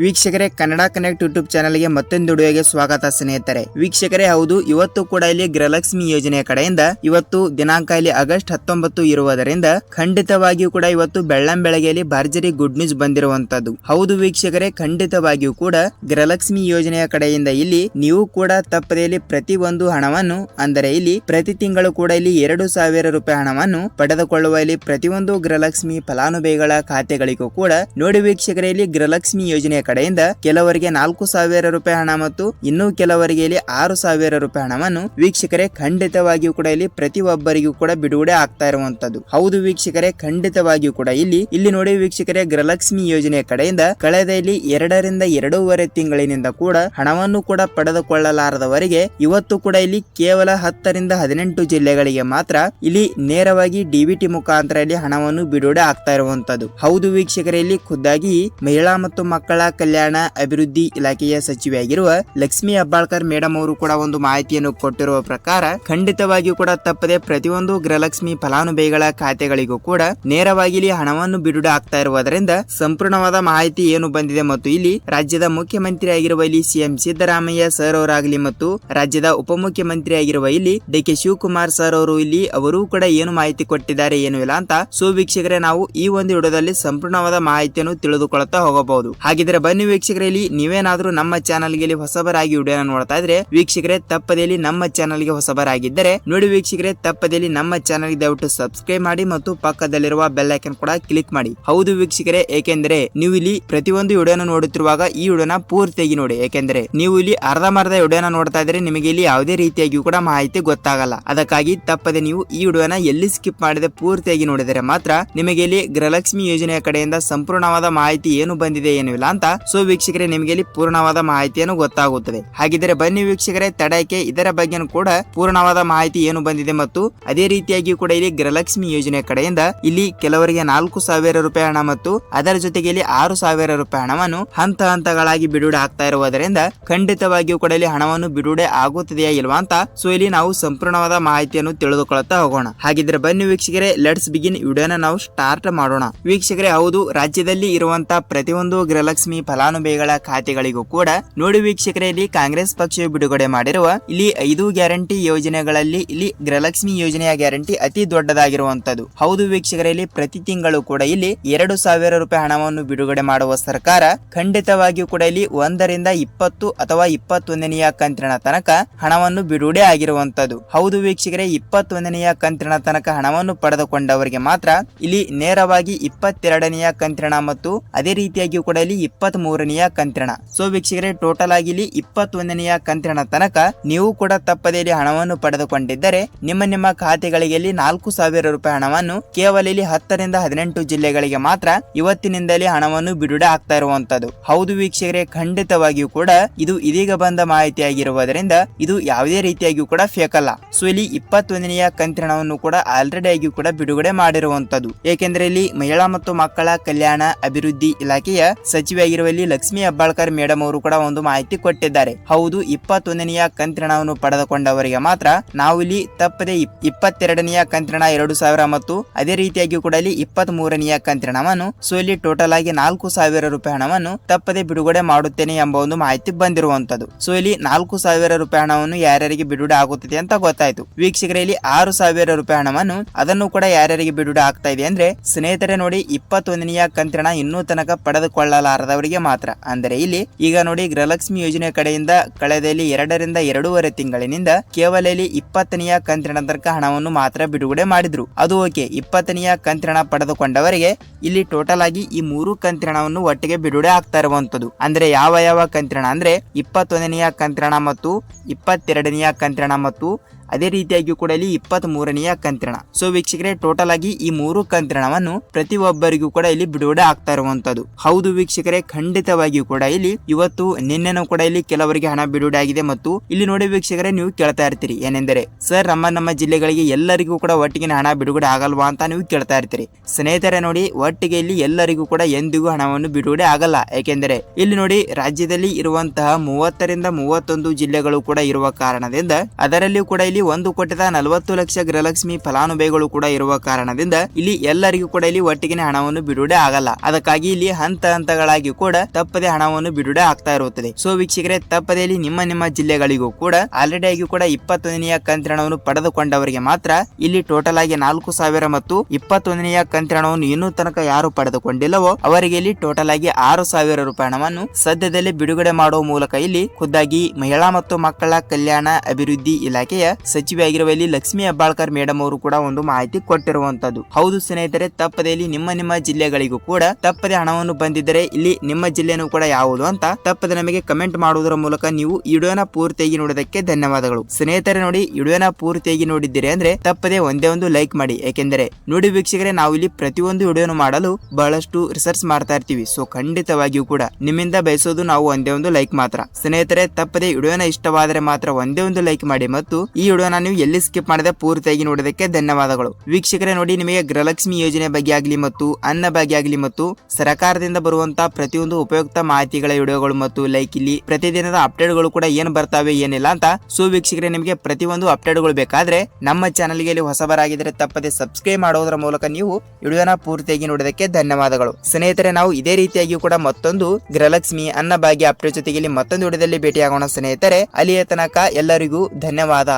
ವೀಕ್ಷಕರೇ, Kannada connect YouTube ಚಾನಲ್ಗೆ ಮತ್ತೊಂದು ವಿಡಿಯೋಗೆ ಸ್ವಾಗತ ಸ್ನೇಹಿತರೆ. ವೀಕ್ಷಕರೇ, ಹೌದು, ಇವತ್ತು ಕೂಡ ಇಲ್ಲಿ ಗೃಹಲಕ್ಷ್ಮಿ ಯೋಜನೆಯ ಕಡೆಯಿಂದ, ಇವತ್ತು ದಿನಾಂಕ ಇಲ್ಲಿ ಆಗಸ್ಟ್ ಹತ್ತೊಂಬತ್ತು ಇರುವುದರಿಂದ, ಖಂಡಿತವಾಗಿಯೂ ಕೂಡ ಇವತ್ತು ಬೆಳ್ಳಂ ಬೆಳಗ್ಗೆಯಲ್ಲಿ ಭರ್ಜರಿ ಗುಡ್ ನ್ಯೂಸ್ ಬಂದಿರುವಂತದ್ದು. ಹೌದು ವೀಕ್ಷಕರೇ, ಖಂಡಿತವಾಗಿಯೂ ಕೂಡ ಗೃಹಲಕ್ಷ್ಮಿ ಯೋಜನೆಯ ಕಡೆಯಿಂದ ಇಲ್ಲಿ ನೀವು ಕೂಡ ತಪ್ಪದೆ ಇಲ್ಲಿ ಪ್ರತಿ ಒಂದು ಹಣವನ್ನು, ಅಂದರೆ ಇಲ್ಲಿ ಪ್ರತಿ ತಿಂಗಳು ಕೂಡ ಇಲ್ಲಿ ಎರಡು ಸಾವಿರ ರೂಪಾಯಿ ಹಣವನ್ನು ಪಡೆದುಕೊಳ್ಳುವ ಇಲ್ಲಿ ಪ್ರತಿಯೊಂದು ಗೃಹಲಕ್ಷ್ಮಿ ಫಲಾನುಭವಿಗಳ ಖಾತೆಗಳಿಗೂ ಕೂಡ ನೋಡಿ ವೀಕ್ಷಕರೇ, ಇಲ್ಲಿ ಗೃಹಲಕ್ಷ್ಮಿ ಯೋಜನೆಯ ಕಡೆಯಿಂದ ಕೆಲವರಿಗೆ ನಾಲ್ಕು ಸಾವಿರ ರೂಪಾಯಿ ಹಣ ಮತ್ತು ಇನ್ನೂ ಕೆಲವರಿಗೆ ಇಲ್ಲಿ ಆರು ಸಾವಿರ ರೂಪಾಯಿ ಹಣವನ್ನು ವೀಕ್ಷಕರೇ ಖಂಡಿತವಾಗಿಯೂ ಕೂಡ ಇಲ್ಲಿ ಪ್ರತಿ ಒಬ್ಬರಿಗೂ ಕೂಡ ಬಿಡುಗಡೆ ಆಗ್ತಾ ಇರುವಂತದ್ದು. ಹೌದು ವೀಕ್ಷಕರೇ, ಖಂಡಿತವಾಗಿಯೂ ಕೂಡ ಇಲ್ಲಿ ಇಲ್ಲಿ ನೋಡಿ ವೀಕ್ಷಕರೇ, ಗೃಹಲಕ್ಷ್ಮಿ ಯೋಜನೆಯ ಕಡೆಯಿಂದ ಕಳೆದ ಇಲ್ಲಿ ಎರಡರಿಂದ ಎರಡೂವರೆ ತಿಂಗಳಿನಿಂದ ಕೂಡ ಹಣವನ್ನು ಕೂಡ ಪಡೆದುಕೊಳ್ಳಲಾರದವರಿಗೆ ಇವತ್ತು ಕೂಡ ಇಲ್ಲಿ ಕೇವಲ ಹತ್ತರಿಂದ ಹದಿನೆಂಟು ಜಿಲ್ಲೆಗಳಿಗೆ ಮಾತ್ರ ಇಲ್ಲಿ ನೇರವಾಗಿ ಡಿಬಿಟಿ ಮುಖಾಂತರ ಇಲ್ಲಿ ಹಣವನ್ನು ಬಿಡುಗಡೆ ಆಗ್ತಾ ಇರುವಂತದ್ದು. ಹೌದು ವೀಕ್ಷಕರೇ, ಇಲ್ಲಿ ಖುದ್ದಾಗಿ ಮಹಿಳಾ ಮತ್ತು ಮಕ್ಕಳ ಕಲ್ಯಾಣ ಅಭಿವೃದ್ಧಿ ಇಲಾಖೆಯ ಸಚಿವೆಯಾಗಿರುವ ಲಕ್ಷ್ಮಿ ಹೆಬ್ಬಾಳ್ಕರ್ ಮೇಡಮ್ ಅವರು ಕೂಡ ಒಂದು ಮಾಹಿತಿಯನ್ನು ಕೊಟ್ಟಿರುವ ಪ್ರಕಾರ ಖಂಡಿತವಾಗಿಯೂ ಕೂಡ ತಪ್ಪದೆ ಪ್ರತಿಯೊಂದು ಗೃಹಲಕ್ಷ್ಮಿ ಫಲಾನುಭವಿಗಳ ಖಾತೆಗಳಿಗೂ ಕೂಡ ನೇರವಾಗಿ ಇಲ್ಲಿ ಹಣವನ್ನು ಬಿಡುಗಡೆ ಆಗ್ತಾ ಇರುವುದರಿಂದ ಸಂಪೂರ್ಣವಾದ ಮಾಹಿತಿ ಏನು ಬಂದಿದೆ ಮತ್ತು ಇಲ್ಲಿ ರಾಜ್ಯದ ಮುಖ್ಯಮಂತ್ರಿ ಆಗಿರುವ ಇಲ್ಲಿ ಸಿಎಂ ಸಿದ್ದರಾಮಯ್ಯ ಸರ್ ಅವರಾಗಲಿ ಮತ್ತು ರಾಜ್ಯದ ಉಪಮುಖ್ಯಮಂತ್ರಿ ಆಗಿರುವ ಇಲ್ಲಿ ಡಿ ಕೆ ಶಿವಕುಮಾರ್ ಸರ್ ಅವರು ಇಲ್ಲಿ ಅವರು ಕೂಡ ಏನು ಮಾಹಿತಿ ಕೊಟ್ಟಿದ್ದಾರೆ ಏನು ಇಲ್ಲ ಅಂತ ಸೊ ವೀಕ್ಷಕರೇ ನಾವು ಈ ಒಂದು ವಿಡಿಯೋದಲ್ಲಿ ಸಂಪೂರ್ಣವಾದ ಮಾಹಿತಿಯನ್ನು ತಿಳಿದುಕೊಳ್ಳುತ್ತಾ ಹೋಗಬಹುದು. ಹಾಗಿದ್ರೆ ಬನ್ನಿ ವೀಕ್ಷಕರೇ ಇಲ್ಲಿ ನೀವೇನಾದ್ರೂ ನಮ್ಮ ಚಾನಲ್ಗೆ ಇಲ್ಲಿ ಹೊಸಬರಾಗಿ ವಿಡಿಯೋನ ನೋಡ್ತಾ ಇದ್ರೆ, ವೀಕ್ಷಕರೇ ತಪ್ಪದೇಲಿ ನಮ್ಮ ಚಾನಲ್ಗೆ ಹೊಸಬರಾಗಿದ್ದರೆ, ನೋಡಿ ವೀಕ್ಷಕರೇ, ತಪ್ಪದಲ್ಲಿ ನಮ್ಮ ಚಾನಲ್ಗೆ ದಯವಿಟ್ಟು ಸಬ್ಸ್ಕ್ರೈಬ್ ಮಾಡಿ ಮತ್ತು ಪಕ್ಕದಲ್ಲಿರುವ ಬೆಲ್ ಐಕನ್ ಕೂಡ ಕ್ಲಿಕ್ ಮಾಡಿ. ಹೌದು ವೀಕ್ಷಕರೇ, ಏಕೆಂದರೆ ನೀವು ಇಲ್ಲಿ ಪ್ರತಿಯೊಂದು ವಿಡಿಯೋನ ನೋಡುತ್ತಿರುವಾಗ ಈ ವಿಡಿಯೋನ ಪೂರ್ತಿಯಾಗಿ ನೋಡಿ. ಏಕೆಂದರೆ ನೀವು ಇಲ್ಲಿ ಅರ್ಧಮರ್ಧ ವಿಡಿಯೋನ ನೋಡ್ತಾ ಇದ್ರೆ ನಿಮಗೆ ಇಲ್ಲಿ ಯಾವುದೇ ರೀತಿಯಾಗಿಯೂ ಕೂಡ ಮಾಹಿತಿ ಗೊತ್ತಾಗಲ್ಲ. ಅದಕ್ಕಾಗಿ ತಪ್ಪದೆ ನೀವು ಈ ವಿಡಿಯೋನ ಎಲ್ಲಿ ಸ್ಕಿಪ್ ಮಾಡದೆ ಪೂರ್ತಿಯಾಗಿ ನೋಡಿದರೆ ಮಾತ್ರ ನಿಮಗೆ ಇಲ್ಲಿ ಗೃಹಲಕ್ಷ್ಮಿ ಯೋಜನೆಯ ಕಡೆಯಿಂದ ಸಂಪೂರ್ಣವಾದ ಮಾಹಿತಿ ಏನು ಬಂದಿದೆ, ಏನು ಇಲ್ಲ ಅಂತ ಸೊ ವೀಕ್ಷಕರೇ, ನಿಮಗೆ ಇಲ್ಲಿ ಪೂರ್ಣವಾದ ಮಾಹಿತಿಯನ್ನು ಗೊತ್ತಾಗುತ್ತದೆ. ಹಾಗಿದ್ರೆ ಬನ್ನಿ ವೀಕ್ಷಕರೇ ತಡಕೆ ಇದರ ಬಗ್ಗೆ ಕೂಡ ಪೂರ್ಣವಾದ ಮಾಹಿತಿ ಏನು ಬಂದಿದೆ ಮತ್ತು ಅದೇ ರೀತಿಯಾಗಿ ಕೂಡ ಇಲ್ಲಿ ಗೃಹಲಕ್ಷ್ಮಿ ಯೋಜನೆ ಕಡೆಯಿಂದ ಇಲ್ಲಿ ಕೆಲವರಿಗೆ ನಾಲ್ಕು ಸಾವಿರ ರೂಪಾಯಿ ಹಣ ಮತ್ತು ಅದರ ಜೊತೆಗೆ ಇಲ್ಲಿ ಆರು ಸಾವಿರ ರೂಪಾಯಿ ಹಣವನ್ನು ಹಂತ ಹಂತಗಳಾಗಿ ಬಿಡುಗಡೆ ಆಗ್ತಾ ಇರುವುದರಿಂದ ಖಂಡಿತವಾಗಿಯೂ ಕೂಡ ಇಲ್ಲಿ ಹಣವನ್ನು ಬಿಡುಗಡೆ ಆಗುತ್ತದೆಯಾ ಇಲ್ವಾ ಅಂತ ಸೊ ಇಲ್ಲಿ ನಾವು ಸಂಪೂರ್ಣವಾದ ಮಾಹಿತಿಯನ್ನು ತಿಳಿದುಕೊಳ್ಳುತ್ತಾ ಹೋಗೋಣ. ಹಾಗಿದ್ರೆ ಬನ್ನಿ ವೀಕ್ಷಕರೇ ಲೆಟ್ಸ್ ಬಿಗಿನ್ ವಿಡಿಯೋನ ನಾವು ಸ್ಟಾರ್ಟ್ ಮಾಡೋಣ. ವೀಕ್ಷಕರೇ, ಹೌದು, ರಾಜ್ಯದಲ್ಲಿ ಇರುವಂತಹ ಪ್ರತಿಯೊಂದು ಗೃಹಲಕ್ಷ್ಮಿ ಫಲಾನುಭವಿಗಳ ಖಾತೆಗಳಿಗೂ ಕೂಡ ನೋಡು ವೀಕ್ಷಕರೇ, ಇಲ್ಲಿ ಕಾಂಗ್ರೆಸ್ ಪಕ್ಷ ಬಿಡುಗಡೆ ಮಾಡಿರುವ ಇಲ್ಲಿ ಐದು ಗ್ಯಾರಂಟಿ ಯೋಜನೆಗಳಲ್ಲಿ ಇಲ್ಲಿ ಗೃಹಲಕ್ಷ್ಮಿ ಯೋಜನೆಯ ಗ್ಯಾರಂಟಿ ಅತಿ ದೊಡ್ಡದಾಗಿರುವಂತದ್ದು ಹೌದು ವೀಕ್ಷಕರಲ್ಲಿ ಪ್ರತಿ ತಿಂಗಳು ಕೂಡ ಇಲ್ಲಿ ಎರಡು ಸಾವಿರ ರೂಪಾಯಿ ಹಣವನ್ನು ಬಿಡುಗಡೆ ಮಾಡುವ ಸರ್ಕಾರ ಖಂಡಿತವಾಗಿಯೂ ಕೂಡ ಇಲ್ಲಿ ಒಂದರಿಂದ ಇಪ್ಪತ್ತು ಅಥವಾ ಇಪ್ಪತ್ತೊಂದನೆಯ ಕಂತಿನ ತನಕ ಹಣವನ್ನು ಬಿಡುಗಡೆ ಆಗಿರುವಂತದ್ದು ಹೌದು ವೀಕ್ಷಕರೇ, ಇಪ್ಪತ್ತೊಂದನೆಯ ಕಂತಿನ ತನಕ ಹಣವನ್ನು ಪಡೆದುಕೊಂಡವರಿಗೆ ಮಾತ್ರ ಇಲ್ಲಿ ನೇರವಾಗಿ ಇಪ್ಪತ್ತೆರಡನೆಯ ಕಂತಿನ ಮತ್ತು ಅದೇ ರೀತಿಯಾಗಿಯೂ ಕೂಡ ಇಲ್ಲಿ ಇಪ್ಪತ್ತ್ ಮೂರನೆಯ ಕಂತ್ರಣ. ಸೊ ವೀಕ್ಷಕರೇ ಟೋಟಲ್ ಆಗಿ ಇಲ್ಲಿ ಇಪ್ಪತ್ತೊಂದನೆಯ ಕಂತ್ರಣ ತನಕ ನೀವು ಕೂಡ ತಪ್ಪದೇ ಇಲ್ಲಿ ಹಣವನ್ನು ಪಡೆದುಕೊಂಡಿದ್ದರೆ, ನಿಮ್ಮ ನಿಮ್ಮ ಖಾತೆಗಳಿಗೆ ಇಲ್ಲಿ ನಾಲ್ಕು ಸಾವಿರ ರೂಪಾಯಿ ಹಣವನ್ನು, ಕೇವಲ ಇಲ್ಲಿ ಹತ್ತರಿಂದ ಹದಿನೆಂಟು ಜಿಲ್ಲೆಗಳಿಗೆ ಮಾತ್ರ ಇವತ್ತಿನಿಂದಲೇ ಹಣವನ್ನು ಬಿಡುಗಡೆ ಆಗ್ತಾ ಇರುವಂತದ್ದು ಹೌದು ವೀಕ್ಷಕರೇ, ಖಂಡಿತವಾಗಿಯೂ ಕೂಡ ಇದು ಇದೀಗ ಬಂದ ಮಾಹಿತಿ ಆಗಿರುವುದರಿಂದ ಇದು ಯಾವುದೇ ರೀತಿಯಾಗಿಯೂ ಕೂಡ ಫೇಕ್ ಅಲ್ಲ. ಸೊ ಇಲ್ಲಿ ಇಪ್ಪತ್ತೊಂದನೆಯ ಕಂತ್ರಣವನ್ನು ಕೂಡ ಆಲ್ರೆಡಿ ಆಗಿ ಕೂಡ ಬಿಡುಗಡೆ ಮಾಡಿರುವಂತದ್ದು ಏಕೆಂದ್ರೆ ಇಲ್ಲಿ ಮಹಿಳಾ ಮತ್ತು ಮಕ್ಕಳ ಕಲ್ಯಾಣ ಅಭಿವೃದ್ಧಿ ಇಲಾಖೆಯ ಸಚಿವೆಯಾಗಿರುವ ಇಲ್ಲಿ ಲಕ್ಷ್ಮಿ ಹೆಬ್ಬಾಳ್ಕರ್ ಮೇಡಮ್ ಅವರು ಕೂಡ ಒಂದು ಮಾಹಿತಿ ಕೊಟ್ಟಿದ್ದಾರೆ. ಹೌದು, ಇಪ್ಪತ್ತೊಂದನೆಯ ಕಂತ್ರಣವನ್ನು ಪಡೆದುಕೊಂಡವರಿಗೆ ಮಾತ್ರ ನಾವು ಇಲ್ಲಿ ತಪ್ಪದೆ ಇಪ್- ಇಪ್ಪತ್ತೆರಡನೆಯ ಕಂತ್ರಣ ಎರಡು ಸಾವಿರ ಮತ್ತು ಅದೇ ರೀತಿಯಾಗಿ ಕೂಡ ಇಲ್ಲಿ ಇಪ್ಪತ್ತ್ ಮೂರನೆಯ ಕಂತಿನವನ್ನು ಸೊ ಇಲ್ಲಿ ಟೋಟಲ್ ಆಗಿ ನಾಲ್ಕು ಸಾವಿರ ರೂಪಾಯಿ ಹಣವನ್ನು ತಪ್ಪದೆ ಬಿಡುಗಡೆ ಮಾಡುತ್ತೇನೆ ಎಂಬ ಒಂದು ಮಾಹಿತಿ ಬಂದಿರುವಂತದ್ದು ಸೊ ಇಲ್ಲಿ ನಾಲ್ಕು ಸಾವಿರ ರೂಪಾಯಿ ಹಣವನ್ನು ಯಾರ್ಯಾರಿಗೆ ಬಿಡುಗಡೆ ಆಗುತ್ತದೆ ಅಂತ ಗೊತ್ತಾಯ್ತು. ವೀಕ್ಷಕರೇ, ಇಲ್ಲಿ ಆರು ಸಾವಿರ ರೂಪಾಯಿ ಹಣವನ್ನು ಅದನ್ನು ಕೂಡ ಯಾರ್ಯಾರಿಗೆ ಬಿಡುಗಡೆ ಆಗ್ತಾ ಇದೆ ಅಂದ್ರೆ, ಸ್ನೇಹಿತರೆ ನೋಡಿ, ಇಪ್ಪತ್ತೊಂದನೆಯ ಕಂತ್ರಣ ಇನ್ನೂ ತನಕ ಪಡೆದುಕೊಳ್ಳಲಾರದವರಿಗೆ ಮಾತ್ರ. ಅಂದರೆ ಇಲ್ಲಿ ಈಗ ನೋಡಿ ಗೃಹಲಕ್ಷ್ಮಿ ಯೋಜನೆ ಕಡೆಯಿಂದ ಕಳೆದಲ್ಲಿ ಎರಡರಿಂದ ಎರಡೂವರೆ ತಿಂಗಳಿನಿಂದ ಕೇವಲ ಇಲ್ಲಿ ಇಪ್ಪತ್ತನೆಯ ಕಂತಿನ ತನಕ ಹಣವನ್ನು ಮಾತ್ರ ಬಿಡುಗಡೆ ಮಾಡಿದ್ರು. ಅದು ಓಕೆ, ಇಪ್ಪತ್ತನೆಯ ಕಂತಿನ ಪಡೆದುಕೊಂಡವರಿಗೆ ಇಲ್ಲಿ ಟೋಟಲ್ ಆಗಿ ಈ ಮೂರು ಕಂತಿನವನ್ನು ಒಟ್ಟಿಗೆ ಬಿಡುಗಡೆ ಆಗ್ತಾ ಇರುವಂತದ್ದು ಅಂದ್ರೆ ಯಾವ ಯಾವ ಕಂತಿನ ಅಂದ್ರೆ ಇಪ್ಪತ್ತೊಂದನೆಯ ಕಂತಿನ ಮತ್ತು ಇಪ್ಪತ್ತೆರಡನೆಯ ಕಂತಿನ ಮತ್ತು ಅದೇ ರೀತಿಯಾಗಿ ಕೂಡ ಇಲ್ಲಿ ಇಪ್ಪತ್ತ್ ಮೂರನೆಯ ಕಂತ್ರಣ. ಸೊ ವೀಕ್ಷಕರೇ ಟೋಟಲ್ ಆಗಿ ಈ ಮೂರು ಕಂತ್ರಣವನ್ನು ಪ್ರತಿ ಒಬ್ಬರಿಗೂ ಕೂಡ ಇಲ್ಲಿ ಬಿಡುಗಡೆ ಆಗ್ತಾ ಇರುವಂತದ್ದು. ಹೌದು ವೀಕ್ಷಕರೇ, ಖಂಡಿತವಾಗಿಯೂ ಕೂಡ ಇಲ್ಲಿ ಇವತ್ತು ನಿನ್ನೆನೂ ಕೂಡ ಇಲ್ಲಿ ಕೆಲವರಿಗೆ ಹಣ ಬಿಡುಗಡೆ ಆಗಿದೆ ಮತ್ತು ಇಲ್ಲಿ ನೋಡಿ ವೀಕ್ಷಕರೇ, ನೀವು ಕೇಳ್ತಾ ಇರ್ತೀರಿ. ಏನೆಂದರೆ, ಸರ್, ನಮ್ಮ ನಮ್ಮ ಜಿಲ್ಲೆಗಳಿಗೆ ಎಲ್ಲರಿಗೂ ಕೂಡ ಒಟ್ಟಿಗೆ ಹಣ ಬಿಡುಗಡೆ ಆಗಲ್ವಾ ಅಂತ ನೀವು ಕೇಳ್ತಾ ಇರ್ತೀರಿ. ಸ್ನೇಹಿತರೆ, ನೋಡಿ, ಒಟ್ಟಿಗೆ ಇಲ್ಲಿ ಎಲ್ಲರಿಗೂ ಕೂಡ ಎಂದಿಗೂ ಹಣವನ್ನು ಬಿಡುಗಡೆ ಆಗಲ್ಲ. ಯಾಕೆಂದರೆ ಇಲ್ಲಿ ನೋಡಿ, ರಾಜ್ಯದಲ್ಲಿ ಇರುವಂತಹ ಮೂವತ್ತರಿಂದ ಮೂವತ್ತೊಂದು ಜಿಲ್ಲೆಗಳು ಕೂಡ ಇರುವ ಕಾರಣದಿಂದ ಅದರಲ್ಲಿಯೂ ಕೂಡ ಇಲ್ಲಿ ಒಂದು ಕೋಟಿದ ನಲವತ್ತು ಲಕ್ಷ ಗೃಹಲಕ್ಷ್ಮಿ ಫಲಾನುಭವಿಗಳು ಕೂಡ ಇರುವ ಕಾರಣದಿಂದ ಇಲ್ಲಿ ಎಲ್ಲರಿಗೂ ಕೂಡ ಇಲ್ಲಿ ಒಟ್ಟಿಗೆ ಹಣವನ್ನು ಬಿಡುಗಡೆ ಆಗಲ್ಲ. ಅದಕ್ಕಾಗಿ ಇಲ್ಲಿ ಹಂತ ಹಂತಗಳಾಗಿ ಕೂಡ ತಪ್ಪದೆ ಹಣವನ್ನು ಬಿಡುಗಡೆ ಆಗ್ತಾ ಇರುತ್ತದೆ. ಸೊ ವೀಕ್ಷಕರೇ ತಪ್ಪದೆ ಇಲ್ಲಿ ನಿಮ್ಮ ನಿಮ್ಮ ಜಿಲ್ಲೆಗಳಿಗೂ ಕೂಡ ಆಲ್ರೆಡಿ ಆಗಿ ಕೂಡ ಇಪ್ಪತ್ತೊಂದನೆಯ ಕಂತ್ರಣವನ್ನು ಪಡೆದುಕೊಂಡವರಿಗೆ ಮಾತ್ರ ಇಲ್ಲಿ ಟೋಟಲ್ ಆಗಿ ನಾಲ್ಕು ಸಾವಿರ ಮತ್ತು ಇಪ್ಪತ್ತೊಂದನೆಯ ಕಂತ್ರಣವನ್ನು ಇನ್ನೂ ತನಕ ಯಾರು ಪಡೆದುಕೊಂಡಿಲ್ಲವೋ ಅವರಿಗೆ ಇಲ್ಲಿ ಟೋಟಲ್ ಆಗಿ ಆರು ಸಾವಿರ ರೂಪಾಯಿ ಹಣವನ್ನು ಸದ್ಯದಲ್ಲಿ ಬಿಡುಗಡೆ ಮಾಡುವ ಮೂಲಕ ಇಲ್ಲಿ ಖುದ್ದಾಗಿ ಮಹಿಳಾ ಮತ್ತು ಮಕ್ಕಳ ಕಲ್ಯಾಣ ಅಭಿವೃದ್ಧಿ ಇಲಾಖೆಯ ಸಚಿವೆಯಾಗಿರುವ ಇಲ್ಲಿ ಲಕ್ಷ್ಮೀ ಹೆಬ್ಬಾಳ್ಕರ್ ಮೇಡಮ್ ಅವರು ಕೂಡ ಒಂದು ಮಾಹಿತಿ ಕೊಟ್ಟಿರುವಂತದ್ದು. ಹೌದು ಸ್ನೇಹಿತರೆ, ತಪ್ಪದೆ ಇಲ್ಲಿ ನಿಮ್ಮ ನಿಮ್ಮ ಜಿಲ್ಲೆಗಳಿಗೂ ಕೂಡ ತಪ್ಪದೆ ಹಣವನ್ನು ಬಂದಿದ್ದರೆ ಇಲ್ಲಿ ನಿಮ್ಮ ಜಿಲ್ಲೆನೂ ಕೂಡ ಯಾವುದು ಅಂತ ತಪ್ಪದೆ ನಮಗೆ ಕಮೆಂಟ್ ಮಾಡುವುದರ ಮೂಲಕ ನೀವು ವಿಡಿಯೋನ ಪೂರ್ತಿಯಾಗಿ ನೋಡೋದಕ್ಕೆ ಧನ್ಯವಾದಗಳು. ಸ್ನೇಹಿತರೆ, ನೋಡಿ ವಿಡಿಯೋನ ಪೂರ್ತಿಯಾಗಿ ನೋಡಿದ್ದೀರಿ ಅಂದ್ರೆ ತಪ್ಪದೆ ಒಂದೇ ಒಂದು ಲೈಕ್ ಮಾಡಿ. ಏಕೆಂದರೆ ನೋಡಿ ವೀಕ್ಷಕರೇ, ನಾವು ಇಲ್ಲಿ ಪ್ರತಿಯೊಂದು ವಿಡಿಯೋನು ಮಾಡಲು ಬಹಳಷ್ಟು ರಿಸರ್ಚ್ ಮಾಡ್ತಾ ಇರ್ತೀವಿ. ಸೊ, ಖಂಡಿತವಾಗಿಯೂ ಕೂಡ ನಿಮ್ಮಿಂದ ಬಯಸೋದು ನಾವು ಒಂದೇ ಒಂದು ಲೈಕ್ ಮಾತ್ರ. ಸ್ನೇಹಿತರೆ, ತಪ್ಪದೆ ವಿಡಿಯೋನ ಇಷ್ಟವಾದರೆ ಮಾತ್ರ ಒಂದೇ ಒಂದು ಲೈಕ್ ಮಾಡಿ ಮತ್ತು ಈ ವಿಡಿಯೋನ ನೀವು ಎಲ್ಲಿ ಸ್ಕಿಪ್ ಮಾಡದೆ ಪೂರ್ತಿಯಾಗಿ ನೋಡೋದಕ್ಕೆ ಧನ್ಯವಾದಗಳು. ವೀಕ್ಷಕರೇ, ನೋಡಿ, ನಿಮಗೆ ಗೃಹಲಕ್ಷ್ಮಿ ಯೋಜನೆ ಬಗ್ಗೆ ಆಗಲಿ ಮತ್ತು ಅನ್ನ ಬಗ್ಗೆ ಆಗಲಿ ಮತ್ತು ಸರ್ಕಾರದಿಂದ ಬರುವಂತಹ ಪ್ರತಿಯೊಂದು ಉಪಯುಕ್ತ ಮಾಹಿತಿಗಳ ವಿಡಿಯೋಗಳು ಮತ್ತು ಲೈಕ್ ಇಲ್ಲಿ ಪ್ರತಿದಿನದ ಅಪ್ಡೇಟ್ಗಳು ಕೂಡ ಏನ್ ಬರ್ತಾವೆ, ಏನಿಲ್ಲ ಅಂತ ಸೊ, ವೀಕ್ಷಕರೇ, ನಿಮಗೆ ಪ್ರತಿಯೊಂದು ಅಪ್ಡೇಟ್ಗಳು ಬೇಕಾದ್ರೆ ನಮ್ಮ ಚಾನಲ್ಗೆ ಇಲ್ಲಿ ಹೊಸಬರಾಗಿದ್ದರೆ ತಪ್ಪದೆ ಸಬ್ಸ್ಕ್ರೈಬ್ ಮಾಡೋದರ ಮೂಲಕ ನೀವು ವಿಡಿಯೋನ ಪೂರ್ತಿಯಾಗಿ ನೋಡೋದಕ್ಕೆ ಧನ್ಯವಾದಗಳು. ಸ್ನೇಹಿತರೆ, ನಾವು ಇದೇ ರೀತಿಯಾಗಿ ಕೂಡ ಮತ್ತೊಂದು ಗೃಹಲಕ್ಷ್ಮಿ ಅನ್ನಭಾಗ್ಯ ಅಪ್ಡೇಟ್ ಜೊತೆಗೆ ಇಲ್ಲಿ ಮತ್ತೊಂದು ವಿಡಿಯೋದಲ್ಲಿ ಭೇಟಿಯಾಗೋಣ ಸ್ನೇಹಿತರೆ. ಅಲ್ಲಿಯ ತನಕ ಎಲ್ಲರಿಗೂ ಧನ್ಯವಾದ.